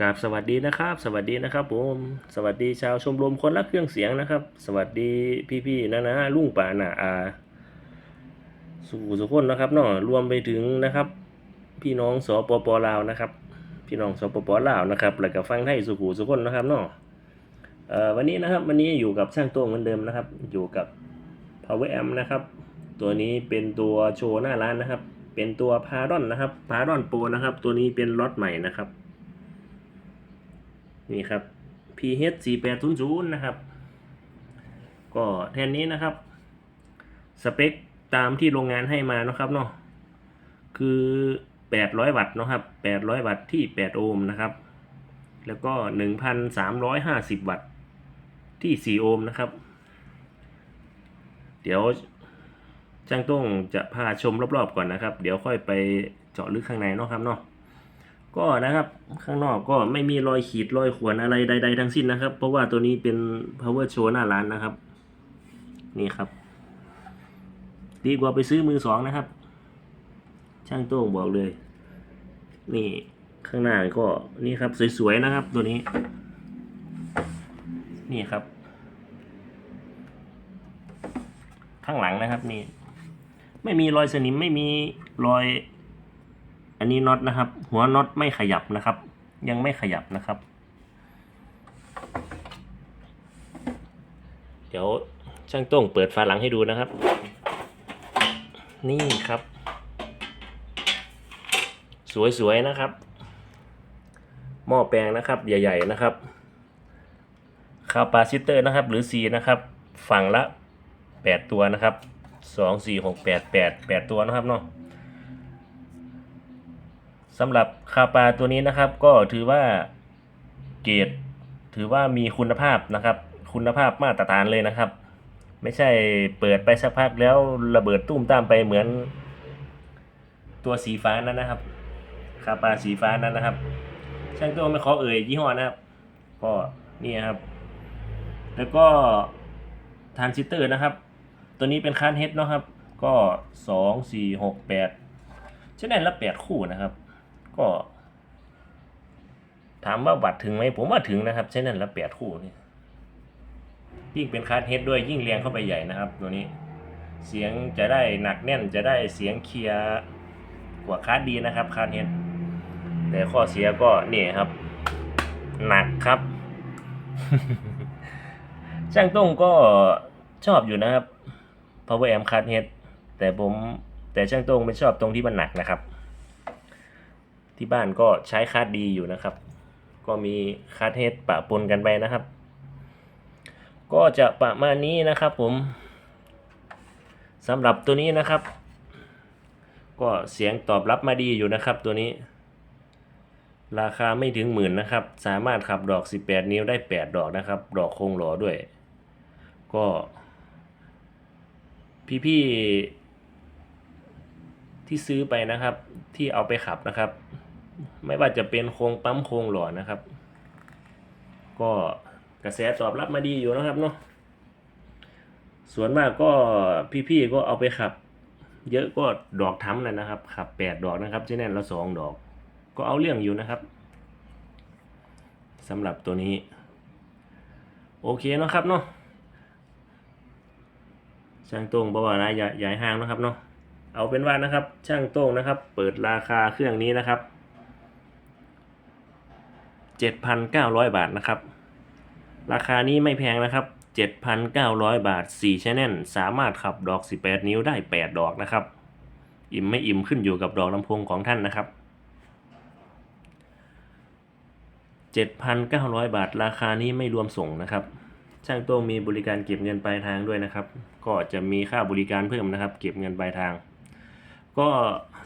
กราบสวัสดีนะครับ สวัสดีนะครับผมสวัสดีชาวชมรมคนรักเครื่องเสียงนะครับ สวัสดีพี่ๆนะนะลุงป่าหนาอาสู่สุขคนนะครับเนาะรวมไปถึงนะครับ พี่น้องสปปลาวนะครับ พี่น้องสปปลาวนะครับแล้วก็ฟังไทยสุขุสุขคนนะครับเนาะเอ่อวันนี้นะครับวันนี้อยู่กับช่างต้งเหมือนเดิมนะครับ อยู่กับ power amp นะครับ ตัวนี้เป็นตัวโชว์หน้าร้านนะครับ เป็นตัวพาดอนนะครับพาดอนโปรนะครับ ตัวนี้เป็นล็อตใหม่นะครับ นี่ครับ PH 4 8 0 0นะครับ ก็แทนนี้นะครับ สเปคตามที่โรงงานให้มานะครับเนาะคือ 800 วัตต์นะครับ 800 วัตต์ที่ 8 โอห์มนะครับ แล้วก็ 1,350 วัตต์ที่ 4 โอห์มนะครับ เดี๋ยวช่างต้องจะพาชมรอบๆก่อนนะครับ เดี๋ยวค่อยไปเจาะลึกข้างในเนาะครับเนาะ ก็นะครับข้างนอกก็ไม่มีรอยขีดรอยข่วนอะไรใด ๆ ทั้งสิ้นนะครับ เพราะว่าตัวนี้เป็น power show หน้าร้านนะครับ นี่ครับ ดีกว่าไปซื้อมือสองนะครับ ช่างโต้งบอกเลย นี่ข้างหน้าก็นี่ครับสวยๆนะครับ ตัวนี้ นี่ครับ ข้างหลังนะครับนี่ ไม่มีรอยสนิมไม่มีรอย อันนี้น็อตนะครับ หัวน็อตไม่ขยับนะครับ ยังไม่ขยับนะครับ เดี๋ยวช่างต้งเปิดฝาหลังให้ดูนะครับ นี่ครับ สวยๆนะครับ หม้อแปลงนะครับ ใหญ่ ๆนะครับคาปาซิเตอร์นะครับ หรือ C นะครับ ฝั่งละ 8 ตัวนะครับ 2 4 6 8 8 8 ตัวนะครับเนาะ สำหรับคาปาตัวนี้นะครับ ก็ถือว่าเกรดถือว่ามีคุณภาพนะครับ คุณภาพมาตรฐานเลยนะครับ ไม่ใช่เปิดไปสักพักแล้วระเบิดตุ้มตามไปเหมือน ตัวสีฟ้านั้นนะครับคาปาสีฟ้านั้นนะครับช่างตัวไม่ขอเอ่ยยี่ห้อนะครับ ก็นี่ครับ แล้วก็ทรานซิสเตอร์นะครับ ตัวนี้เป็นคานเฮดเนาะครับ ก็สองสี่หกแปดชแนลละแปดคู่นะครับ ก็ ถามว่าบัตรถึงไหมผมว่าถึงนะครับ ใช้นั่นละแปดคู่นี่ยิ่งเป็นคาร์ดเฮดด้วยยิ่งเรียงเข้าไปใหญ่นะครับ ตัวนี้ เสียงจะได้หนักแน่นจะได้เสียงเคลียร์กว่าคาร์ดดีนะครับคาร์ดเฮดแต่ข้อเสียก็นี่ครับ หนักครับ ช่างต้งก็ชอบอยู่นะครับ power amp card head แต่ผมแต่ช่างต้งไม่ชอบตรงที่มันหนักนะครับ ที่บ้านก็ใช้คาดดีอยู่นะครับ ก็มีคาดเฮดปะปนกันไปนะครับ ก็จะประมาณนี้นะครับผมสำหรับตัวนี้นะครับ ก็เสียงตอบรับมาดีอยู่นะครับตัวนี้ ราคาไม่ถึงหมื่นนะครับ สามารถขับดอก 18 นิ้วได้ 8 ดอกนะครับ ดอกโคงหลอด้วย ก็ พี่ๆที่ซื้อไปนะครับ ที่เอาไปขับนะครับ ไม่ว่าจะเป็นโครงปั๊มโครงหล่อนะครับ ก็กระแสตอบรับมาดีอยู่นะครับเนาะส่วนมากก็พี่ๆก็เอาไปขับ เยอะก็ดอกทั้มเลยนะครับ ขับแปดดอกนะครับเช่นนั้นละสองดอก ก็เอาเรื่องอยู่นะครับสำหรับตัวนี้ โอเคนะครับเนาะช่างตรงบอกว่านะย่าอย่ห้างนะครับเนาะเอาเป็นว่านะครับ ช่างโต้งนะครับ เปิดราคาเครื่องนี้นะครับ 7,900 บาทนะครับ ราคานี้ไม่แพงนะครับ 7,900 บาท4 channel สามารถขับดอก 18 นิ้วได้ 8 ดอกนะครับ อิ่มไม่อิ่มขึ้นอยู่กับดอกลำโพงของท่านนะครับ 7,900 บาท ราคานี้ไม่รวมส่งนะครับ ช่างโต้งมีบริการเก็บเงินปลายทางด้วยนะครับ ก็จะมีค่าบริการเพิ่มนะครับ เก็บเงินปลายทาง ก็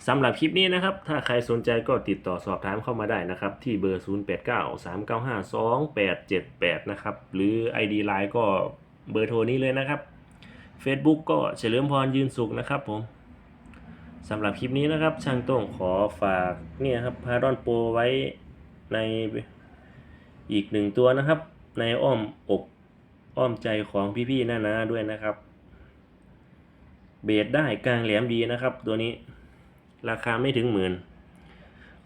สำหรับคลิปนี้นะครับ ถ้าใครสนใจก็ติดต่อสอบถามเข้ามาได้นะครับ ที่เบอร์ 0893952878 นะครับ หรือ ID Line ก็เบอร์โทรนี้เลยนะครับ Facebook ก็เฉลิมพรยืนสุขนะครับผมสำหรับคลิปนี้นะครับ ช่างโต้งขอฝากเนี่ยครับพาดอนโปรไว้ในอีกหนึ่งตัวนะครับ ในอ้อมอกอ้อมใจของพี่ๆน้าๆด้วยนะครับ เบสได้กลางแหลมดีนะครับตัวนี้ ราคาไม่ถึงหมื่น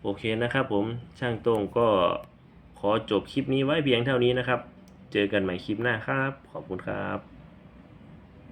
โอเคนะครับผมช่างโต้งก็ขอจบคลิปนี้ไว้เพียงเท่านี้นะครับ เจอกันใหม่คลิปหน้าครับ ขอบคุณครับ